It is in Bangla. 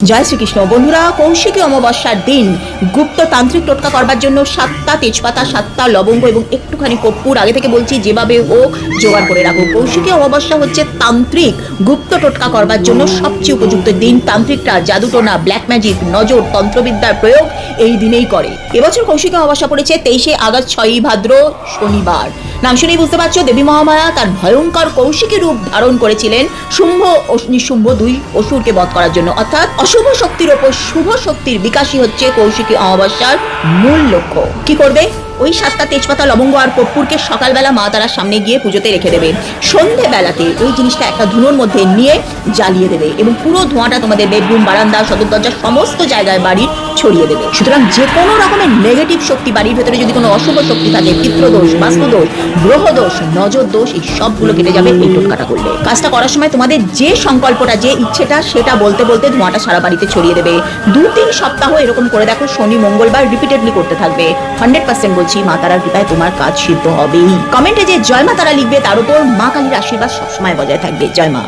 জয় শ্রীকৃষ্ণ। বন্ধুরা, কৌশিকী অমাবস্যার দিন। গুপ্ত তান্ত্রিক টোটকা করবার জন্য সাতটা তেজপাতা, সাতটা লবঙ্গ এবং একটুখানি কর্পূর আগে থেকে বলছি, যেভাবে হোক জোগাড় করে রাখো কৌশিকী অমাবস্যা হচ্ছে তান্ত্রিক গুপ্ত টোটকা করবার জন্য সবচেয়ে উপযুক্ত দিন। তান্ত্রিকরা জাদুটোনা ব্ল্যাক ম্যাজিক নজর, তন্ত্রবিদ্যার প্রয়োগ এই দিনেই করে। এবছর কৌশিকী অমাবস্যা পড়েছে তেইশে আগস্ট, ছয়ই ভাদ্র, শনিবার। নাম শুনেই বুঝতে পারছ, দেবী মহামায়া তার ভয়ঙ্কর কৌশিকী রূপ ধারণ করেছিলেন শুম্ভ ও নিঃশুম্ভ দুই অসুরকে বধ করার জন্য। অর্থাৎ অশুভ শক্তির ওপর শুভ শক্তির বিকাশই হচ্ছে কৌশিকী অমাবস্যার মূল লক্ষ্য। কি করবে? ওই সাতটা তেজপাতা, লবঙ্গ আর কর্পূরকে সকালবেলা মা তারার সামনে গিয়ে পুজোতে রেখে দেবে। সন্ধেবেলাতে ওই জিনিসটা একটা ধুনোর মধ্যে নিয়ে জ্বালিয়ে দেবে এবং পুরো ধোঁয়াটা তোমাদের বেডরুম বারান্দা, সদর দরজা, সমস্ত জায়গায় বাড়ির ছড়িয়ে দেবে। সুতরাং যে কোনো রকমের নেগেটিভ শক্তি বাড়ির ভেতরে যদি কোনো অশুভ শক্তি থাকে পিতৃদোষ বাস্তুদোষ, গ্রহদোষ নজর দোষ এই সবগুলো কেটে যাবে এই টোটকাটা করলে। কাজটা করার সময় তোমাদের যে সংকল্পটা, যে ইচ্ছেটা, সেটা বলতে বলতে ধোঁয়াটা সারা বাড়িতে ছড়িয়ে দেবে। দু তিন সপ্তাহ এরকম করে দেখো, শনি, মঙ্গলবার রিপিটেডলি করতে থাকবে। হান্ড্রেড পার্সেন্ট বলছি, মা তারার কৃপায় তোমার কাজ সিদ্ধ হবেই। কমেন্টে যে জয় মা তারা লিখবে, তার উপর মা কালীর আশীর্বাদ সবসময় বজায় থাকবে। জয় মা।